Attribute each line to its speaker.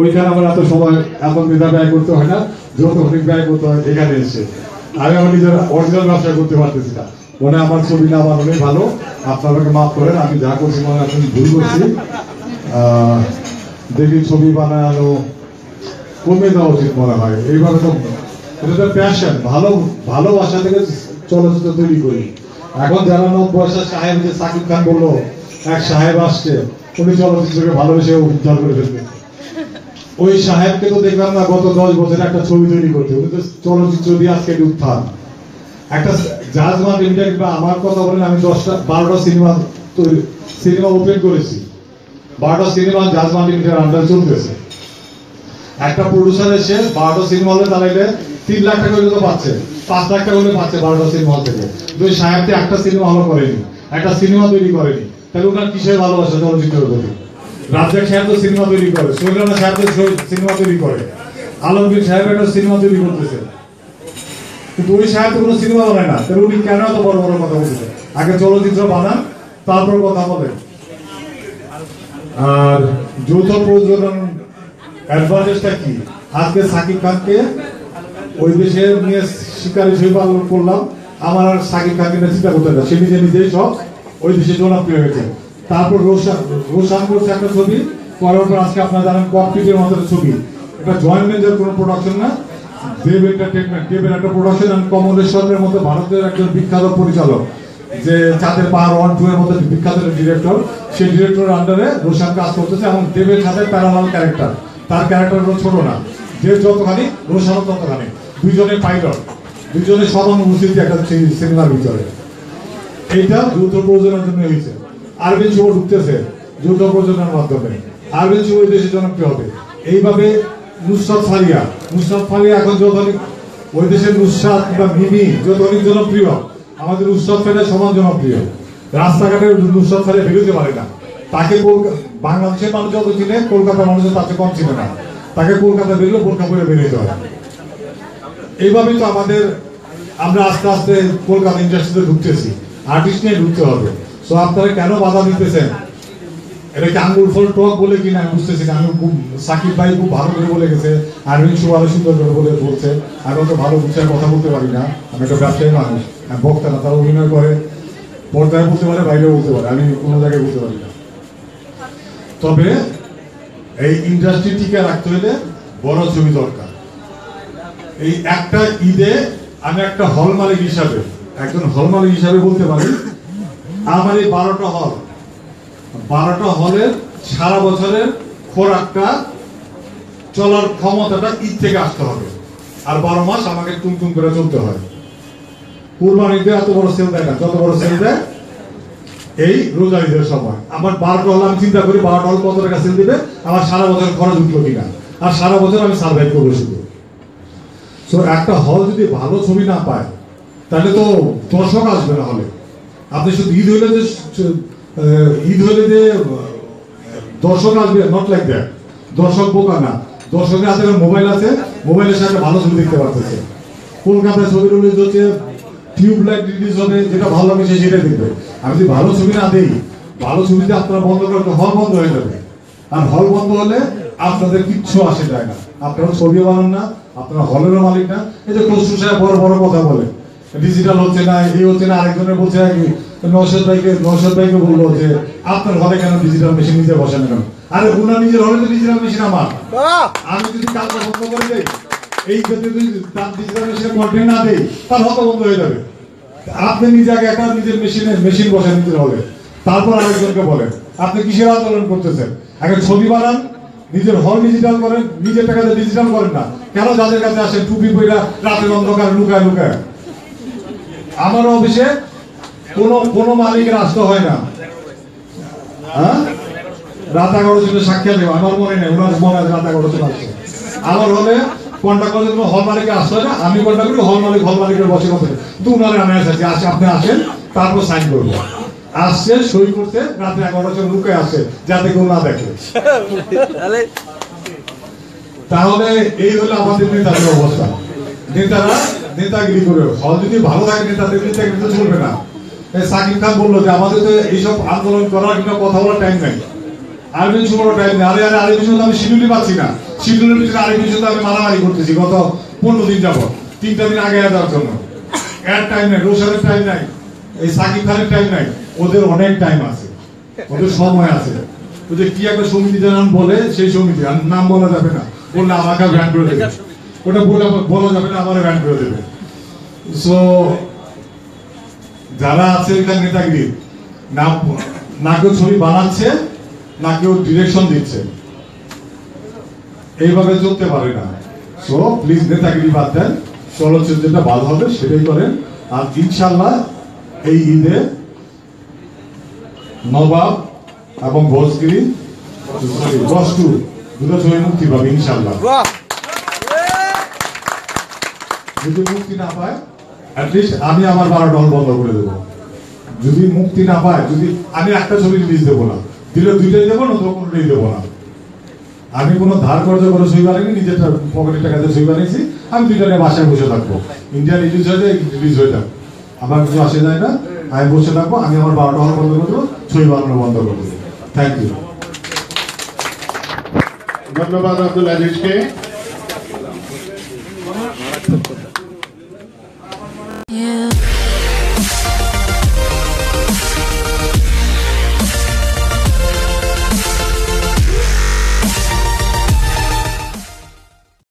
Speaker 1: ওইখানে আমার এত সময় এত মেধা ব্যয় করতে হয় না যত অনেক ব্যয় করতে হয়, এখানে এসে। আমি আমার নিজের অরিজিনাল ব্যবসা করতে পারতেছি না। মনে আমার ছবি না বানানোই ভালো। আপনারা আমাকে মাফ করেন, আমি যা করছি মনে আমি ভুল করছি। দেখি ছবি বানানো কমে দেওয়া উচিত মনে হয়। এইভাবে তো এটা প্যাশন ভালো ভালোবাসা থেকে চলচ্চিত্র তৈরি করি। এখন যারা সাহেব যে খান বলল, এক সাহেব আসছে, উনি চলচ্চিত্রকে ভালোবেসে উদ্ধার করে ওই সাহেবকে তো দেখলাম না, গত দশ একটা ছবি তৈরি করতে উনি তো চলচ্চিত্র দিয়ে আজকে উত্থান। একটা জাজমান লিমিটেড বা আমার কথা বলেন, আমি দশটা, বারোটা সিনেমা তৈরি, সিনেমা ওপেন করেছি। বারোটা সিনেমা জাজমান লিমিটেড আন্ডার চলতেছে। একটা প্রডিউসার এসে বারোটা সিনেমা হলে দাঁড়াইলে তিন লাখ টাকা হলে তো পাচ্ছে। পাঁচ লাখ টাকা হলে পাচ্ছে বারোটা সিনেমা হল থেকে। দুই সাহেবটি একটা সিনেমা হল করেনি, একটা সিনেমা তৈরি করেনি, তাহলে ওনার কিসের ভালোবাসা চলচ্চিত্রের প্রতি? রাজ্জাক সাহেব তো সিনেমা তৈরি করে সৈরানা সাহেব তো সিনেমা তৈরি করে। আলমগীর সাহেব একটা সিনেমা তৈরি করতেছে। কিন্তু ওই সাহেব তো কোনো সিনেমা বানায় না। তাহলে উনি কেন এত বড় বড় কথা বলতেছে? আগে চলচ্চিত্র বানান, তারপর কথা বলেন। আর যৌথ প্রযোজন অ্যাডভান্টেজটা কি? আজকে সাকিব খানকে ওই দেশে নিয়ে শিকার হিসেবে পালন করলাম। আমার আর সাকিব খানকে নিয়ে চিন্তা করতে না। সে নিজে নিজেই সব ওই দেশে জনপ্রিয় হয়েছে। তারপর রোশান। রোশান করছে একটা ছবি করার পর আজকে আপনারা জানেন ককপিটের মতো ছবি। এটা জয়েন্ট ভেঞ্চার কোনো প্রোডাকশন না। দেব এন্টারটেনমেন্ট দেবের একটা প্রোডাকশন আর কমলেশ্বরের মতো ভারতের একজন বিখ্যাত পরিচালক, যে চাঁদের পাহাড় ওয়ান, টু এর মতো বিখ্যাত ডিরেক্টর সেই ডিরেক্টরের আন্ডারে রোশান কাজ করতেছে এবং দেবের সাথে প্যারালাল ক্যারেক্টার তার ক্যারেক্টার ছোট না। যে যতখানি, রোশানও ততখানি। দুইজনের পাইলট দুইজনের সমানুভূতি একটা সেই সিনেমার ভিতরে। এইটা যৌথ প্রযোজনের জন্য হয়েছে। আরবিন শুভ ঢুকতেছে যৌথ প্রযোজনের মাধ্যমে। আরবিন শুভ দেশে জনপ্রিয় হবে। এইভাবে নুসরাত ফারিয়া নুসরাত ফারিয়া এখন যতদিন ওই দেশের নুসরাত বা মিমি যতদিন জনপ্রিয়, আমাদের নুসরাত ফারিয়া সমান জনপ্রিয়। রাস্তাঘাটে নুসরাত ফারিয়া বেরোতে পারে না। তাকে বাংলাদেশের মানুষ যত চিনে, কলকাতার মানুষ তাকে কম চিনে না। তাকে কলকাতা বেরোলে বোরখা পরে বেরোতে হয়। এইভাবেই তো আমাদের, আমরা আস্তে আস্তে কলকাতা ইন্ডাস্ট্রিতে ঢুকতেছি। আর্টিস্ট নিয়ে ঢুকতে হবে। তো আপনারা কেন বাধা দিতেছেন? এটা কি আঙ্গুল ফল টক বলে কিনা আমি বুঝতেছি আমি খুব, সাকিব ভাই খুব ভালো করে বলে গেছে আরবিন শুভ সুন্দর করে বলে বলছে। আমি তো ভালো বুঝে কথা বলতে পারি না। আমি একটা ব্যবসায়ী মানুষ বক্তা না, তারা অভিনয় করে। পর্দায় বলতে পারে, বাইরেও বলতে পারে। আমি কোনো জায়গায় বলতে পারি না। তবে এই ইন্ডাস্ট্রি টিকে রাখতে হলে বড় ছবি দরকার। এই একটা ঈদে আমি একটা হল মালিক হিসাবে, একজন হল মালিক হিসাবে বলতে পারি আমার এই বারোটা হল। বারোটা হলের সারা বছরের খোরাকটা, চলার ক্ষমতাটা ঈদ থেকে আসতে হবে। আর বারো মাস আমাকে টুমটুম করে চলতে হয়। কুরবানিতে এত বড় সেল দেয় না, যত বড় সেল দেয়, এই রোজা ঈদের সময়। আমার বারোটা হল, আমি চিন্তা করি বারোটা হল কত টাকা সেল দিবে? আমার সারা বছর খরচ উঠল কিনা? আর সারা বছর আমি সার্ভাইভ করব শুধু। তো একটা হল যদি ভালো ছবি না পায়, তাহলে তো দর্শক আসবে না হলে। আপনি শুধু ঈদ হইলে যে ঈদ হইলে যে দর্শক আসবে নট লাইক দ্যাট দর্শক বোকা না। দর্শকের হাতে মোবাইল আছে মোবাইলের সাথে ভালো ছবি দেখতে পারতেছে। কলকাতায় ছবি রিলিজ হচ্ছে টিউব লাইট রিলিজ হবে, যেটা ভালো লাগে সে সেটা দেখবে। আমি যদি ভালো ছবি না দেই, ভালো ছবিতে আপনারা বন্ধ করলে হল বন্ধ হয়ে যাবে। আর হল বন্ধ হলে আপনাদের কিচ্ছু আসে যায় না। আপনারা ছবি বানান না আপনারা হলেরও মালিক না এই যে খসরু সাহেব বড় বড় কথা বলে। ডিজিটাল হচ্ছে না, এই হচ্ছে না, আরেকজনের বলছে কি নৌশদ ভাইকে নৌশদ ভাইকে বলল যে, আপনার হলে কেন ডিজিটাল মেশিন নিজে বসেন কেন আরে উনার নিজের হলে তো ডিজিটাল মেশিন আমার। আমি যদি কাজটা বন্ধ করে দেই, এই ক্ষেত্রে যদি তার ডিজিটাল মেশিনে কন্টেন্ট না দেই, তার হত বন্ধ হয়ে যাবে। আপনি নিজে আগে একটা নিজের মেশিনে মেশিন বসেন নিজের হলে। তারপর আরেকজনকে বলেন, আপনি কিসের আন্দোলন করতেছেন? আগে ছবি বানান নিজের হল ডিজিটাল করেন, নিজের টাকাতে ডিজিটাল করেন না। কেন যাদের কাছে আসেন টুপি পইরা রাতের অন্ধকার লুকায় লুকায়? আমার অফিসে কোনো কোনো মালিকের আসতে হয় না। হ্যাঁ? রাত এগারো ছিল দেবো আমার মনে নেই, ওনার মনে আছে রাত এগারো আসছে আমার হলে কন্ট্যাক্ট জন্য হল মালিকে আসতে না, আমি কন্ট্যাক্ট করি, হল মালিক, হল মালিকের বসে কথা তো উনারে আমি আসে আপনি আসেন, তারপর সাইন করব। আসছে সই করতে রাতে এগারো জন লুকে আসে যাতে কেউ না দেখে।
Speaker 2: তাহলে
Speaker 1: এই হলো আমাদের নেতাদের অবস্থা। নেতারা নেতাগিরি করে হল যদি ভালো থাকে নেতাদের নেতাগিরি তো চলবে না। সাকিব খান বলল যে আমাদের তো এইসব আন্দোলন করার কিংবা কথা বলার টাইম নেই। আর কিছু বড় টাইম নেই। আরে আরে আরেক আমি শিডিউলই পাচ্ছি না। শিডিউলের পিছনে আরেক পিছনে আমি মারামারি করতেছি গত পনেরো দিন যাব তিনটা দিন আগে দেওয়ার জন্য। এর টাইম নাই রোশনের টাইম নাই। এই সাকিব খানের টাইম নাই। ওদের অনেক টাইম আছে। ওদের সময় আছে। কি একটা সমিতি বলে, সেই সমিতি, আর নাম বলা যাবে না। বললে আমাকে করে দেবে। ওটা বলে বলা যাবে না আমার করে দেবে। সো যারা আছে এখানে নেতাগিরি, না না কেউ ছবি বানাচ্ছে, না কেউ ডিরেকশন দিচ্ছে। এইভাবে চলতে পারে না। সো প্লিজ নেতাগিরি বাদ দেন। চলচ্চিত্র যেটা ভালো হবে, সেটাই করেন। আর ইনশাল্লাহ এই ঈদে নবাব এবং ভোজগিরি বস্তু দুটো ছবি মুক্তি পাবে ইনশাল্লাহ যদি মুক্তি না পায় অ্যাটলিস্ট আমি আমার বারোটা হল বন্ধ করে দেবো। যদি মুক্তি না পায় যদি আমি একটা ছবি রিলিজ দেবো না দিলে দুইটাই দেবো না তো কোনোটাই দেবো না। আমি কোনো ধার কর্জ করে ছবি বানাইনি নিজের পকেটের টাকাতে ছবি বানিয়েছি আমি দুইটা নিয়ে বাসায় বসে থাকব। ইন্ডিয়া রিলিজ হয়ে যায় রিলিজ হয়ে যাক। আমার কিছু আসে যায় না। আমি বসে থাকব আমি আমার বারোটা হল বন্ধ করে দেবো ছবি বানানো বন্ধ করে দেবো। থ্যাংক ইউ
Speaker 2: ধন্যবাদ আব্দুল আজিজকে।